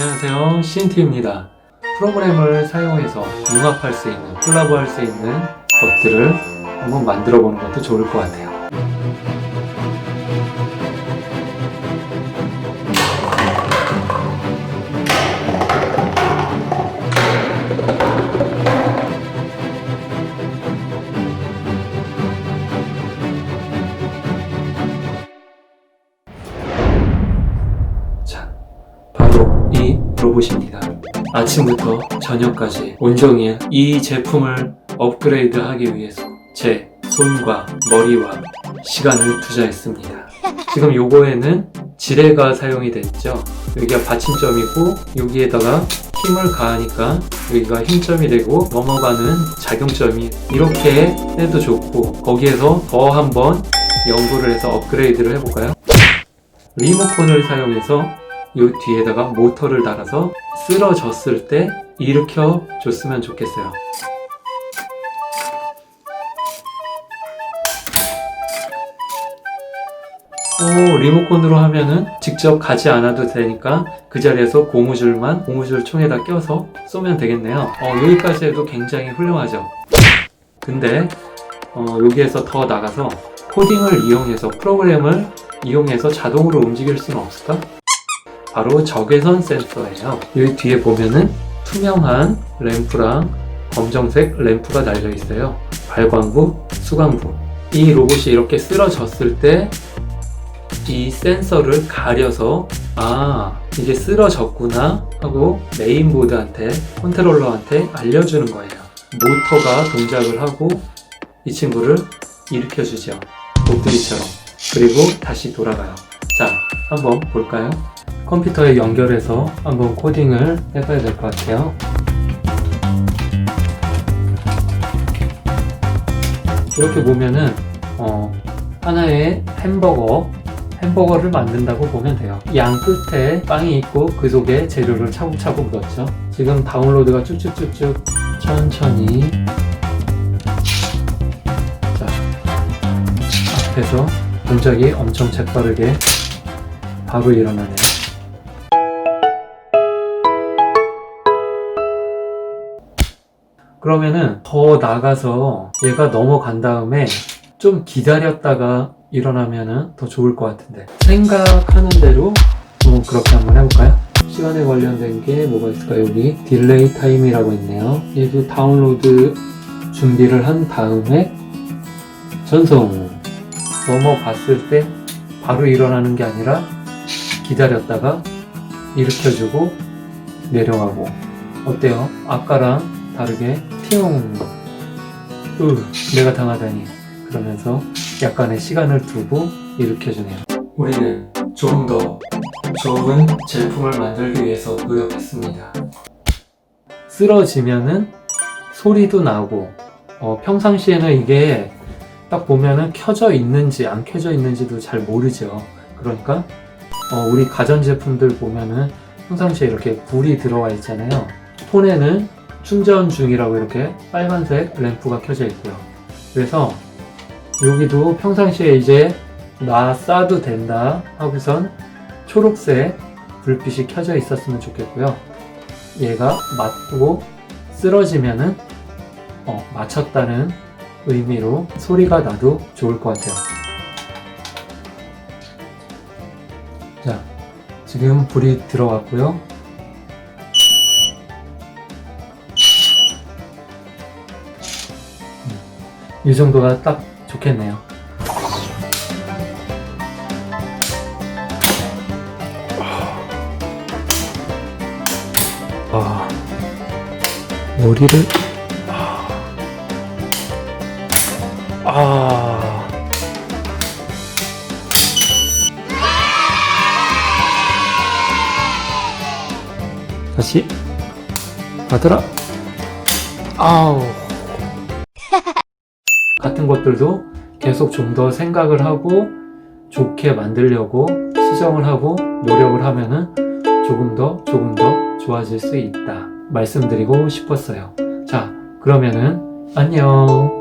안녕하세요. CNT입니다. 프로그램을 사용해서 융합할 수 있는, 콜라보할 수 있는 것들을 한번 만들어 보는 것도 좋을 것 같아요. 이 로봇입니다. 아침부터 저녁까지 온종일 이 제품을 업그레이드 하기 위해서 제 손과 머리와 시간을 투자했습니다. 지금 요거에는 지뢰가 사용이 됐죠. 여기가 받침점이고 여기에다가 힘을 가하니까 여기가 힘점이 되고 넘어가는 작용점이 이렇게 해도 좋고 거기에서 더 한번 연구를 해서 업그레이드를 해볼까요? 리모컨을 사용해서 이 뒤에다가 모터를 달아서 쓰러졌을 때 일으켜 줬으면 좋겠어요. 오, 리모컨으로 하면은 직접 가지 않아도 되니까 그 자리에서 고무줄만 고무줄 총에다 껴서 쏘면 되겠네요. 어, 여기까지 해도 굉장히 훌륭하죠. 근데 어, 여기에서 더 나가서 코딩을 이용해서 프로그램을 이용해서 자동으로 움직일 수는 없을까? 바로 적외선 센서예요. 여기 뒤에 보면은 투명한 램프랑 검정색 램프가 달려 있어요. 발광부, 수광부. 이 로봇이 이렇게 쓰러졌을 때 이 센서를 가려서 아 이게 쓰러졌구나 하고 메인보드한테 컨트롤러한테 알려주는 거예요. 모터가 동작을 하고 이 친구를 일으켜주죠. 롯데리처럼. 그리고 다시 돌아가요. 자, 한번 볼까요? 컴퓨터에 연결해서 한번 코딩을 해봐야 될 것 같아요. 이렇게 보면은 어, 하나의 햄버거 햄버거를 만든다고 보면 돼요. 양 끝에 빵이 있고 그 속에 재료를 차곡차곡 넣었죠. 지금 다운로드가 쭉쭉쭉쭉 천천히 자 앞에서 동작이 엄청 재빠르게 바로 일어나네요. 그러면은 더 나가서 얘가 넘어간 다음에 좀 기다렸다가 일어나면은 더 좋을 것 같은데 생각하는 대로 뭐 그렇게 한번 해볼까요? 시간에 관련된 게 뭐가 있을까 여기 딜레이 타임이라고 있네요 얘도 다운로드 준비를 한 다음에 전송 넘어갔을 때 바로 일어나는 게 아니라 기다렸다가 일으켜주고 내려가고 어때요? 아까랑 다르게 팅! 으, 내가 당하다니 그러면서 약간의 시간을 두고 일으켜주네요. 우리는 좀 더 좋은 제품을 만들기 위해서 노력했습니다. 쓰러지면은 소리도 나고 어, 평상시에는 이게 딱 보면은 켜져 있는지 안 켜져 있는지도 잘 모르죠. 그러니까 어, 우리 가전 제품들 보면은 평상시에 이렇게 불이 들어와 있잖아요. 폰에는 충전 중이라고 이렇게 빨간색 램프가 켜져 있고요. 그래서 여기도 평상시에 이제 나 쏴도 된다 하고선 초록색 불빛이 켜져 있었으면 좋겠고요. 얘가 맞고 쓰러지면은 어, 맞췄다는 의미로 소리가 나도 좋을 것 같아요. 자, 지금 불이 들어갔고요. 이 정도가 딱 좋겠네요. 아, 머리를 아, 다시 받으라. 아우. 같은 것들도 계속 좀 더 생각을 하고 좋게 만들려고 수정을 하고 노력을 하면은 조금 더 조금 더 좋아질 수 있다 말씀드리고 싶었어요. 자, 그러면은 안녕.